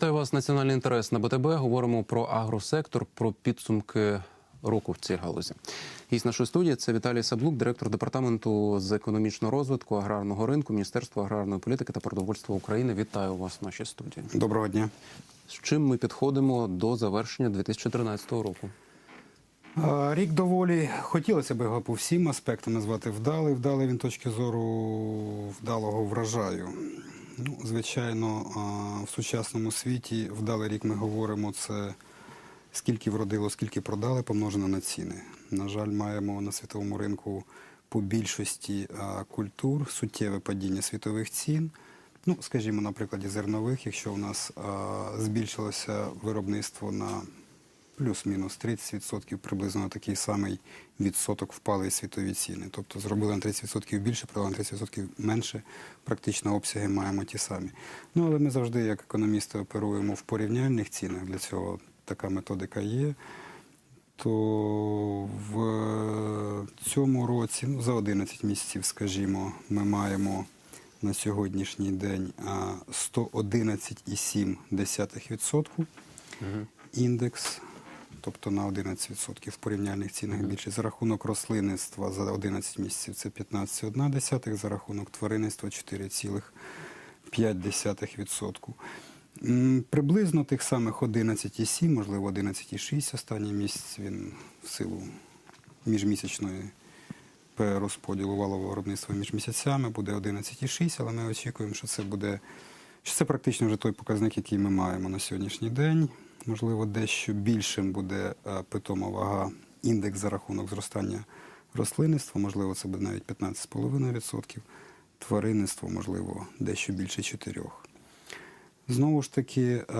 Вітаю вас, національний інтерес на БТБ. Говоримо про агросектор, про підсумки року в цій галузі. Гість нашої студії це Віталій Саблук, директор департаменту з економічного розвитку аграрного ринку Міністерства аграрної політики та продовольства України. Вітаю вас в нашій студії. Доброго дня. З чим ми підходимо до завершення 2013 року? Рік доволі хотілося б його по всім аспектам назвати вдалий. Вдалий він точки зору вдалого врожаю. Ну, звичайно, в сучасному світі вдалий рік ми говоримо це скільки вродило, скільки продали, помножено на ціни. На жаль, маємо на світовому ринку по більшості культур суттєве падіння світових цін. Ну, скажімо, на прикладі зернових, якщо у нас збільшилося виробництво на плюс-мінус 30%, приблизно на такий самий відсоток впали світові ціни. Тобто зробили на 30% більше, продали на 30% менше, практично обсяги маємо ті самі. Ну, але ми завжди, як економісти, оперуємо в порівняльних цінах, для цього така методика є. То в цьому році, ну, за 11 місяців, скажімо, ми маємо на сьогоднішній день а, 111,7% індекс, тобто на 11% в порівняльних цінах більше. За рахунок рослинництва за 11 місяців це 15,1%, за рахунок тваринництва 4,5%. Приблизно тих самих 11,7, можливо 11,6 останній місяць він в силу міжмісячної розподілу валового виробництва між місяцями буде 11,6, але ми очікуємо, що це буде що це практично вже той показник, який ми маємо на сьогоднішній день. Можливо, дещо більшим буде е, питома вага індекс за рахунок зростання рослинництва, можливо, це буде навіть 15,5%, тваринництво, можливо, дещо більше 4%. Знову ж таки, е,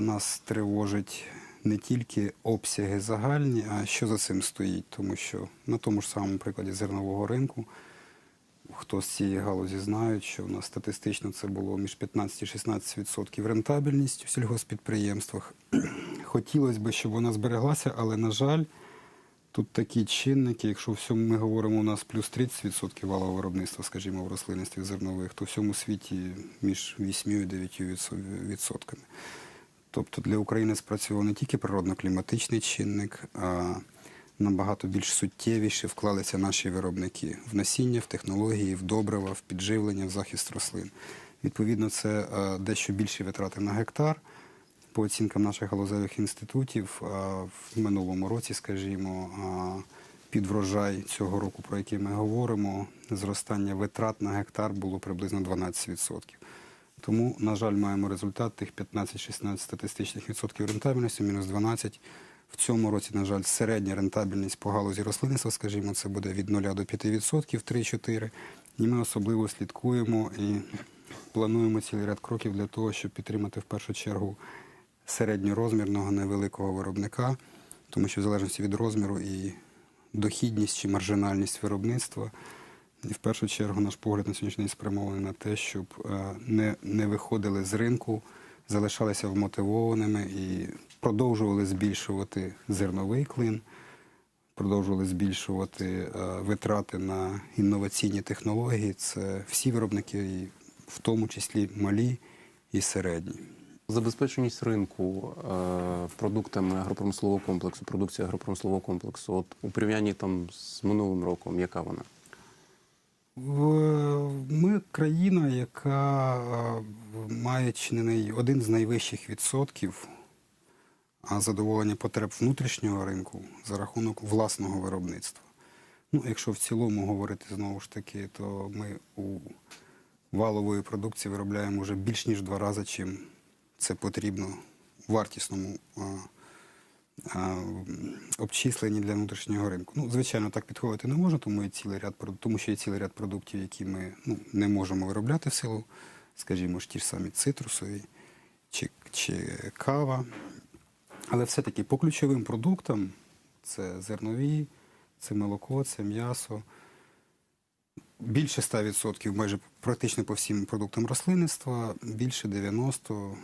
нас тривожить не тільки обсяги загальні, а що за цим стоїть, тому що на тому ж самому прикладі зернового ринку, хто з цієї галузі знають, що у нас статистично це було між 15 і 16% рентабельність у сільгоспідприємствах. Хотілося б, щоб вона збереглася, але, на жаль, тут такі чинники, якщо всьому ми говоримо, у нас плюс 30% валового виробництва, скажімо, в рослинництві зернових, то в всьому світі між 8 і 9 відсотками. Тобто для України спрацював не тільки природно-кліматичний чинник, а набагато більш суттєвіше вклалися наші виробники в насіння, в технології, в добрива, в підживлення, в захист рослин. Відповідно, це е, дещо більші витрати на гектар. По оцінкам наших галузевих інститутів, е, в минулому році, скажімо, е, під врожай цього року, про який ми говоримо, зростання витрат на гектар було приблизно 12%. Тому, на жаль, маємо результат тих 15-16 статистичних відсотків рентабельності, мінус 12. В цьому році, на жаль, середня рентабельність по галузі рослинництва, скажімо, це буде від 0 до 5 відсотків, 3-4. І ми особливо слідкуємо і плануємо цілий ряд кроків для того, щоб підтримати в першу чергу середньорозмірного невеликого виробника, тому що в залежності від розміру і дохідність чи маржинальність виробництва. І в першу чергу наш погляд на сьогоднішній день спрямований на те, щоб е, не, не виходили з ринку, залишалися вмотивованими і продовжували збільшувати зерновий клин, продовжували збільшувати е, витрати на інноваційні технології. Це всі виробники, в тому числі малі і середні. Забезпеченість ринку е, продуктами агропромислового комплексу, продукції агропромислового комплексу, от у порівнянні там з минулим роком, яка вона? Ми країна, яка е, має чи не один з найвищих відсотків задоволення потреб внутрішнього ринку за рахунок власного виробництва. Ну, якщо в цілому говорити знову ж таки, то ми у валової продукції виробляємо вже більш ніж два рази, чим це потрібно в вартісному а, для внутрішнього ринку. Ну, звичайно, так підходити не можна, тому, є цілий ряд, тому що є цілий ряд продуктів, які ми ну, не можемо виробляти в силу, скажімо ж, ті ж самі цитрусові чи, чи кава. Але все-таки по ключовим продуктам це зернові, це молоко, це м'ясо. Більше 100%, майже практично по всім продуктам рослинництва, більше 90%,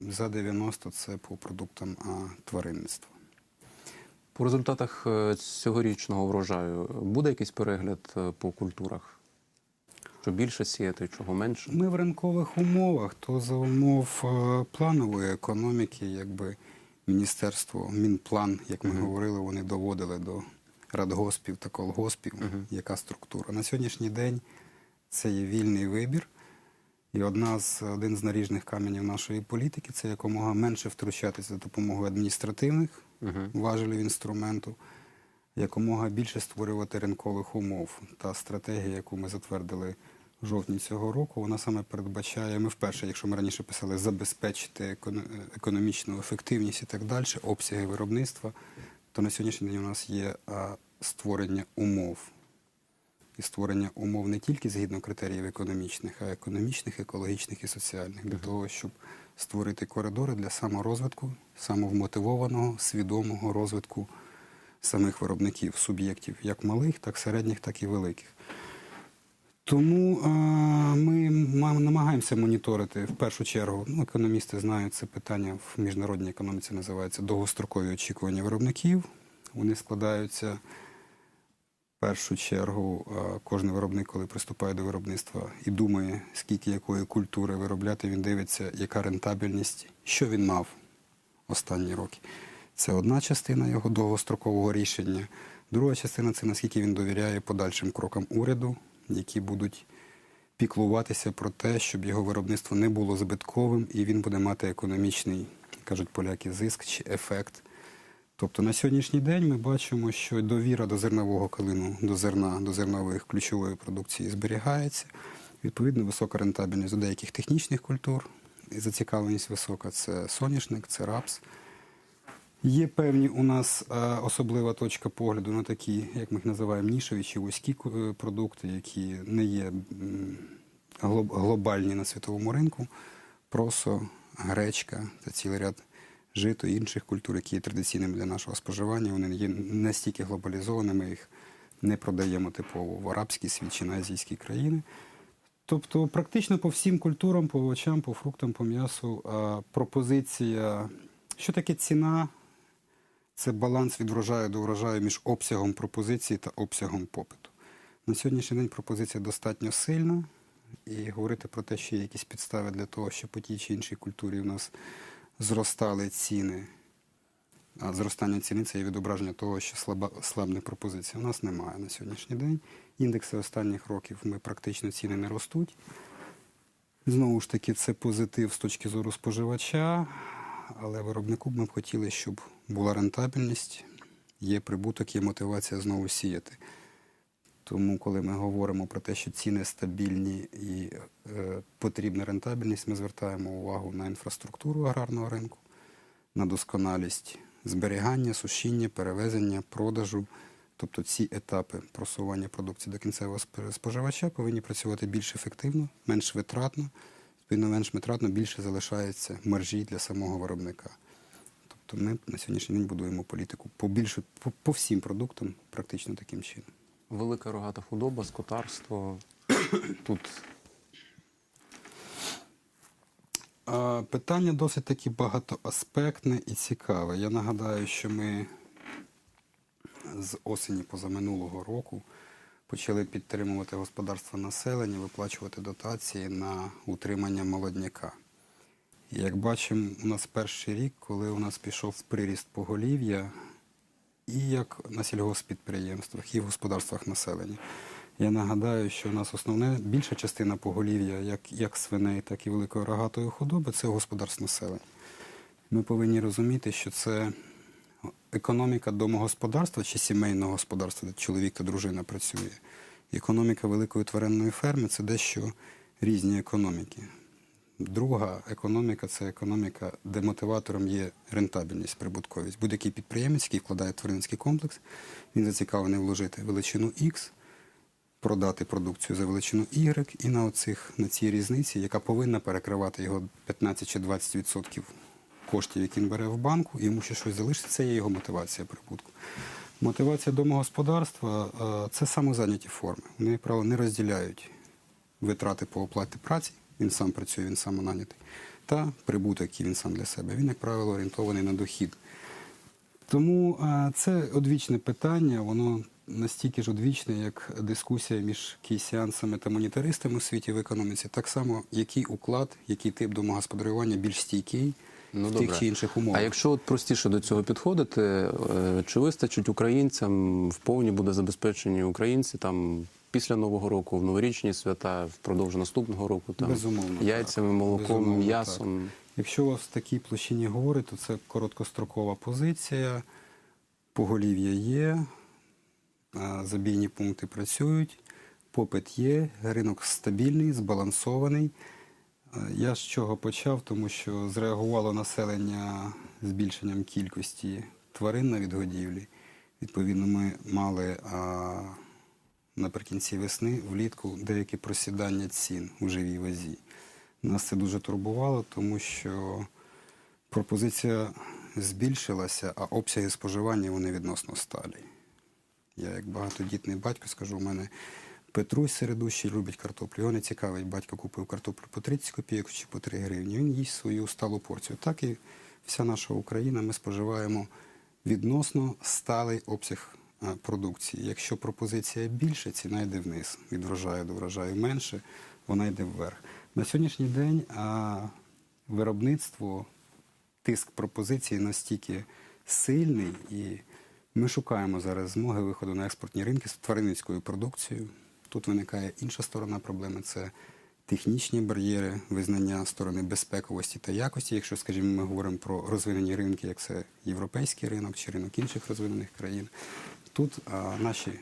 за 90% це по продуктам тваринництва. По результатах е, цьогорічного врожаю буде якийсь перегляд е, по культурах? Що більше сіяти, чого менше? Ми в ринкових умовах, то за умов е, планової економіки, якби міністерство, мінплан, як ми говорили, вони доводили до радгоспів та колгоспів, яка структура. На сьогоднішній день це є вільний вибір. І одна з, один з наріжних каменів нашої політики це якомога менше втручатися за допомогою адміністративних важелів інструменту, якомога більше створювати ринкових умов. Та стратегія, яку ми затвердили в жовтні цього року, вона саме передбачає, ми вперше, якщо ми раніше писали, забезпечити економічну ефективність і так далі, обсяги виробництва, то на сьогоднішній день у нас є створення умов. І створення умов не тільки згідно критеріїв економічних, а економічних, екологічних і соціальних, для того, щоб створити коридори для саморозвитку, самовмотивованого, свідомого розвитку самих виробників, суб'єктів, як малих, так середніх, так і великих. Тому а, ми намагаємося моніторити в першу чергу. Ну, економісти знають це питання в міжнародній економіці називається довгострокові очікування виробників. Вони складаються першу чергу. Кожен виробник, коли приступає до виробництва і думає, скільки якої культури виробляти, він дивиться, яка рентабельність, що він мав останні роки. Це одна частина його довгострокового рішення. Друга частина це наскільки він довіряє подальшим крокам уряду, які будуть піклуватися про те, щоб його виробництво не було збитковим і він буде мати економічний, кажуть поляки, зиск чи ефект. Тобто на сьогоднішній день ми бачимо, що довіра до зернового калину, до зерна, до зернових ключової продукції зберігається. Відповідно, висока рентабельність до деяких технічних культур. І зацікавленість висока це соняшник, це рапс. Є певні у нас е, особлива точка погляду на такі, як ми їх називаємо, нішеві чи вузькі е, продукти, які не є глоб- глобальні на світовому ринку. Просо, гречка та цілий ряд жито інших культур, які є традиційними для нашого споживання. Вони є настільки глобалізованими, їх не продаємо типово в арабський світ чи на азійські країни. Тобто, практично по всім культурам, по овочам, по фруктам, по м'ясу пропозиція. Що таке ціна? Це баланс від врожаю до врожаю між обсягом пропозиції та обсягом попиту. На сьогоднішній день пропозиція достатньо сильна, і говорити про те, що є якісь підстави для того, що по тій чи іншій культурі у нас зростали ціни. А зростання ціни це є відображення того, що слаба, слабне пропозиція. У нас немає на сьогоднішній день. Індекси останніх років ми практично ціни не ростуть. Знову ж таки, це позитив з точки зору споживача, але виробнику б ми б хотіли, щоб була рентабельність, є прибуток, є мотивація знову сіяти. Тому, коли ми говоримо про те, що ціни стабільні і е, потрібна рентабельність, ми звертаємо увагу на інфраструктуру аграрного ринку, на досконалість зберігання, сушіння, перевезення, продажу. Тобто ці етапи просування продукції до кінцевого споживача повинні працювати більш ефективно, менш витратно. Відповідно, менш витратно більше залишається маржі для самого виробника. Тобто ми на сьогоднішній день будуємо політику по більше по, по всім продуктам, практично таким чином. Велика рогата худоба, скотарство. Тут Питання досить таки багатоаспектне і цікаве. Я нагадаю, що ми з осені позаминулого року почали підтримувати господарство населення, виплачувати дотації на утримання молодняка. Як бачимо, у нас перший рік, коли у нас пішов приріст поголів'я, і як на сільгоспідприємствах, і в господарствах населення. Я нагадаю, що у нас основне більша частина поголів'я, як, як свиней, так і великої рогатої худоби, це господарство населення. Ми повинні розуміти, що це економіка домогосподарства чи сімейного господарства, де чоловік та дружина працює. Економіка великої тваринної ферми це дещо різні економіки. Друга економіка це економіка, де мотиватором є рентабельність, прибутковість. Будь-який підприємець, який вкладає в тваринницький комплекс, він зацікавлений вложити величину X, продати продукцію за величину Y, і на, оцих, на цій різниці, яка повинна перекривати його 15 чи 20% коштів, які він бере в банку, і йому ще щось залишиться, це є його мотивація прибутку. Мотивація домогосподарства е, це самозайняті форми. Вони, правило, не розділяють витрати по оплаті праці, він сам працює, він самонайнятий, та прибуток, який він сам для себе. Він, як правило, орієнтований на дохід. Тому це одвічне питання, воно настільки ж одвічний, як дискусія між кейсіанцями та монетаристами у світі в економіці. Так само, який уклад, який тип домогосподарювання більш стійкий Ну, в добре. тих чи інших умовах. А якщо от простіше до цього підходити, е, чи вистачить українцям в повні буде забезпечені українці там після Нового року, в новорічні свята, впродовж наступного року, там Безумовно, так. яйцями, молоком, Безумовно, м'ясом. Якщо у вас в такій площині говорить, то це короткострокова позиція, поголів'я є, забійні пункти працюють, попит є, ринок стабільний, збалансований. Я з чого почав, тому що зреагувало населення збільшенням кількості тварин на відгодівлі. Відповідно, ми мали наприкінці весни, влітку, деякі просідання цін у живій вазі. Нас це дуже турбувало, тому що пропозиція збільшилася, а обсяги споживання вони відносно сталі. Я як багатодітний батько скажу, у мене Петрусь середущий любить картоплю. Його не цікавить, батько купив картоплю по 30 копійок чи по 3 гривні. Він їсть свою сталу порцію. Так і вся наша Україна ми споживаємо відносно сталий обсяг продукції. Якщо пропозиція більше, ціна йде вниз. Від врожаю до врожаю менше, вона йде вверх. На сьогоднішній день виробництво, тиск пропозиції настільки сильний, і ми шукаємо зараз змоги виходу на експортні ринки з тваринницькою продукцією. Тут виникає інша сторона проблеми це технічні бар'єри, визнання сторони безпековості та якості. Якщо, скажімо, ми говоримо про розвинені ринки, як це європейський ринок чи ринок інших розвинених країн, тут наші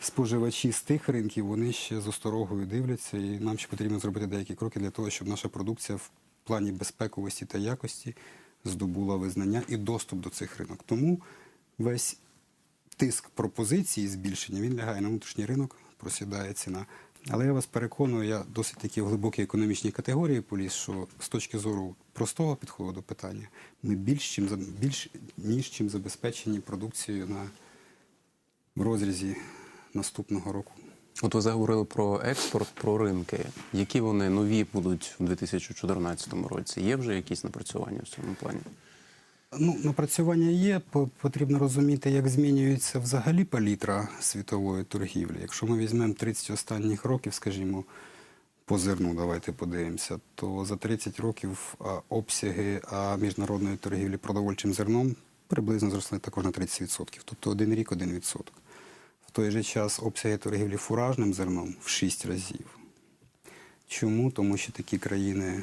споживачі з тих ринків вони ще з осторогою дивляться, і нам ще потрібно зробити деякі кроки для того, щоб наша продукція в плані безпековості та якості здобула визнання і доступ до цих ринок. Тому весь тиск пропозиції збільшення він лягає на внутрішній ринок, просідає ціна. Але я вас переконую, я досить таки в глибокій економічній категорії поліз, що з точки зору простого підходу до питання, ми більш, чим, більш ніж чим забезпечені продукцією на в розрізі наступного року. От ви заговорили про експорт, про ринки. Які вони нові будуть у 2014 році? Є вже якісь напрацювання в цьому плані? Ну, напрацювання є. Потрібно розуміти, як змінюється взагалі палітра світової торгівлі. Якщо ми візьмемо 30 останніх років, скажімо, по зерну, давайте подивимося, то за 30 років обсяги міжнародної торгівлі продовольчим зерном приблизно зросли також на 30%. Тобто один рік один відсоток. Той же час обсяги торгівлі фуражним зерном в 6 разів. Чому? Тому що такі країни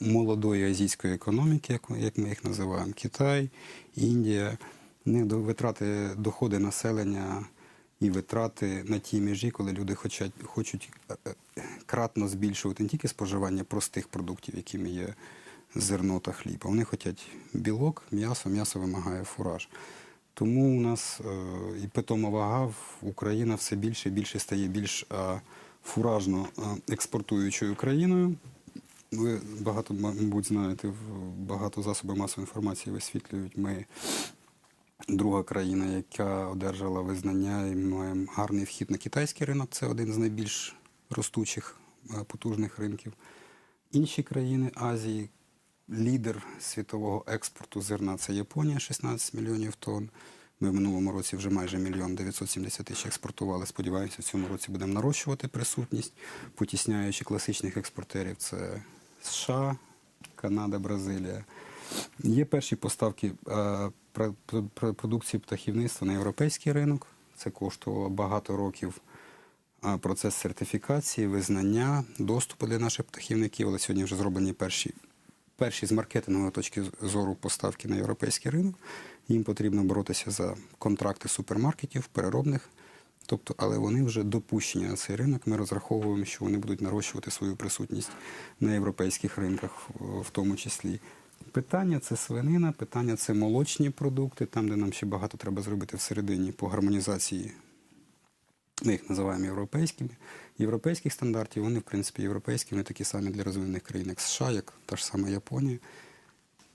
молодої азійської економіки, як, ми їх називаємо, Китай, Індія, них витрати доходи населення і витрати на тій межі, коли люди хочуть, хочуть е, е, кратно збільшувати не тільки споживання простих продуктів, якими є зерно та хліб, а вони хочуть білок, м'ясо, м'ясо вимагає фураж. Тому у нас е, і питома вага Україна все більше і більше стає більш е, фуражно е, експортуючою країною. Ви багато, мабуть, знаєте, багато засобів масової інформації висвітлюють. Ми друга країна, яка одержала визнання, і маємо гарний вхід на китайський ринок. Це один з найбільш ростучих, потужних ринків. Інші країни Азії, лідер світового експорту зерна це Японія, 16 мільйонів тонн. Ми в минулому році вже майже мільйон 970 тисяч експортували. Сподіваємося, в цьому році будемо нарощувати присутність, потісняючи класичних експортерів. Це США, Канада, Бразилія. Є перші поставки е, пр- пр- пр- продукції птахівництва на європейський ринок. Це коштувало багато років а, процес сертифікації, визнання, доступу для наших птахівників. Але сьогодні вже зроблені перші, перші з маркетингової точки зору поставки на європейський ринок. Їм потрібно боротися за контракти супермаркетів, переробних. Тобто, але вони вже допущені на цей ринок. Ми розраховуємо, що вони будуть нарощувати свою присутність на європейських ринках, в- тому числі. Питання це свинина, питання це молочні продукти, там, де нам ще багато треба зробити всередині по гармонізації ми їх називаємо європейськими. Європейських стандартів, вони, в принципі, європейські, вони такі самі для розвинених країн, як США, як та ж сама Японія.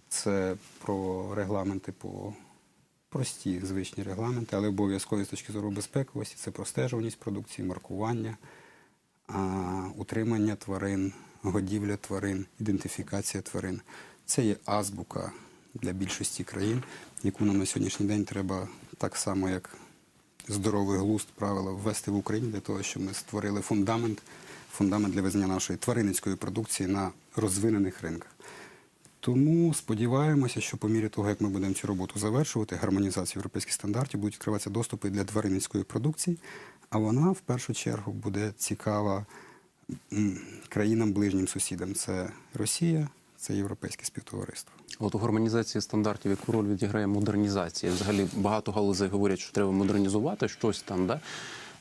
Це про регламенти по прості звичні регламенти, але обов'язкові з точки зору безпековості, це простежуваність продукції, маркування, утримання тварин, годівля тварин, ідентифікація тварин. Це є азбука для більшості країн, яку нам на сьогоднішній день треба так само, як здоровий глузд, правила ввести в Україні для того, щоб ми створили фундамент, фундамент для визнання нашої тваринницької продукції на розвинених ринках. Тому сподіваємося, що по мірі того, як ми будемо цю роботу завершувати, гармонізацію європейських стандартів, будуть відкриватися доступи для тваринницької продукції, а вона в першу чергу буде цікава країнам ближнім сусідам. Це Росія, це європейське співтовариство. От у гармонізації стандартів яку роль відіграє модернізація? Взагалі багато галузей говорять, що треба модернізувати щось там. Да?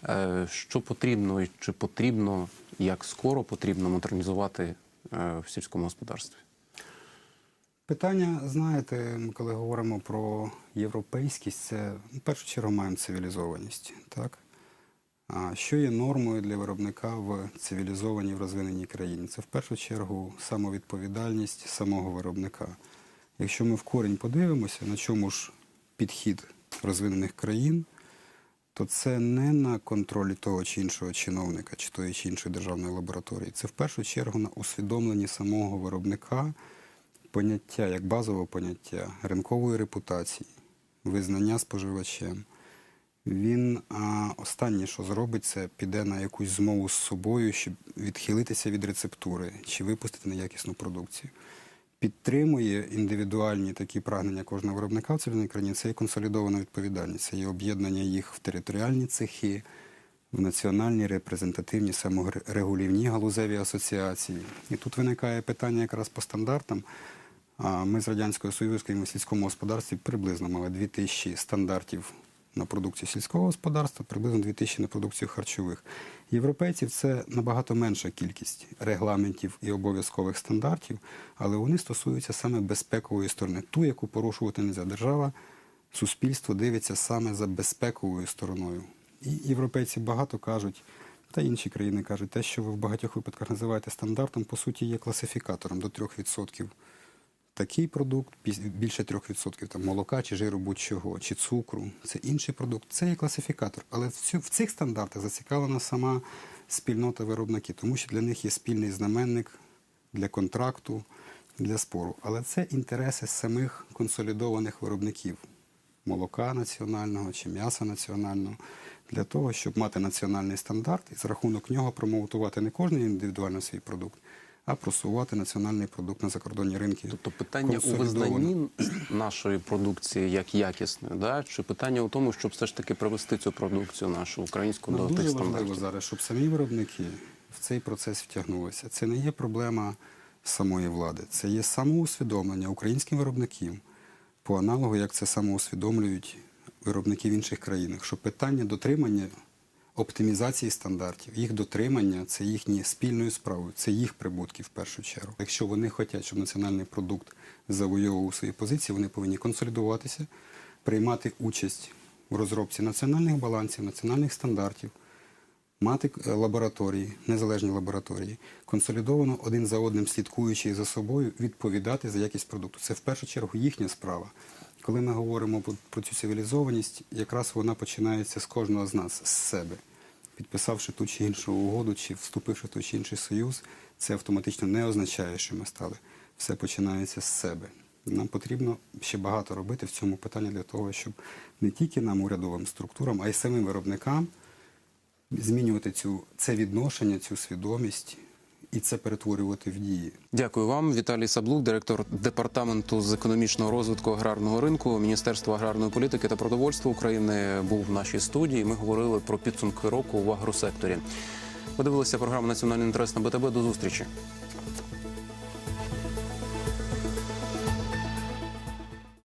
Е, Що потрібно і чи потрібно, як скоро потрібно модернізувати е, в сільському господарстві? Питання, знаєте, ми коли говоримо про європейськість, це в першу чергу маємо цивілізованість. Так? Що є нормою для виробника в цивілізованій в розвиненій країні? Це в першу чергу самовідповідальність самого виробника. Якщо ми в корінь подивимося, на чому ж підхід розвинених країн, то це не на контролі того чи іншого чиновника чи тої чи іншої державної лабораторії. Це в першу чергу на усвідомленні самого виробника поняття, як базове поняття ринкової репутації, визнання споживачем. Він а, останнє, що зробить, це піде на якусь змову з собою, щоб відхилитися від рецептури чи випустити неякісну продукцію. Підтримує індивідуальні такі прагнення кожного виробника в цивільній країні. Це є консолідована відповідальність, це є об'єднання їх в територіальні цехи, в національні репрезентативні саморегулівні галузеві асоціації. І тут виникає питання якраз по стандартам. Ми з Радянського Союзу в сільському господарстві приблизно мали 2000 стандартів на продукцію сільського господарства, приблизно 2000 на продукцію харчових. Європейців це набагато менша кількість регламентів і обов'язкових стандартів, але вони стосуються саме безпекової сторони, ту, яку порушувати не можна. Держава, суспільство дивиться саме за безпековою стороною. І європейці багато кажуть, та інші країни кажуть, те, що ви в багатьох випадках називаєте стандартом, по суті, є класифікатором до 3% такий продукт, більше 3% там, молока чи жиру будь-чого, чи цукру, це інший продукт, це є класифікатор. Але в, цих стандартах зацікавлена сама спільнота виробників, тому що для них є спільний знаменник для контракту, для спору. Але це інтереси самих консолідованих виробників молока національного чи м'яса національного, для того, щоб мати національний стандарт і за рахунок нього промоутувати не кожен індивідуально свій продукт, а просувати національний продукт на закордонні ринки. Тобто питання у визнанні нашої продукції як якісної, да? чи питання у тому, щоб все ж таки привести цю продукцію нашу українську Ну, до дуже тих важливо зараз, щоб самі виробники в цей процес втягнулися. Це не є проблема самої влади, це є самоусвідомлення українських виробників по аналогу, як це самоусвідомлюють виробники в інших країнах, що питання дотримання оптимізації стандартів, їх дотримання це їхні спільною справою, це їх прибутки в першу чергу. Якщо вони хочуть, щоб національний продукт завойовував свої позиції, вони повинні консолідуватися, приймати участь в розробці національних балансів, національних стандартів, мати е, лабораторії, незалежні лабораторії, консолідовано один за одним слідкуючи за собою, відповідати за якість продукту. Це в першу чергу їхня справа. Коли ми говоримо про- про цю цивілізованість, якраз вона починається з кожного з нас, з себе. Підписавши ту чи іншу угоду, чи вступивши в той чи інший союз, це автоматично не означає, що ми стали. Все починається з себе. Нам потрібно ще багато робити в цьому питанні для того, щоб не тільки нам, урядовим структурам, а й самим виробникам змінювати цю, це відношення, цю свідомість і це перетворювати в дії. Дякую вам, Віталій Саблук, директор департаменту з економічного розвитку аграрного ринку Міністерства аграрної політики та продовольства України був в нашій студії. Ми говорили про підсумки року в агросекторі. Подивилися програму Національний інтерес на БТБ. До зустрічі.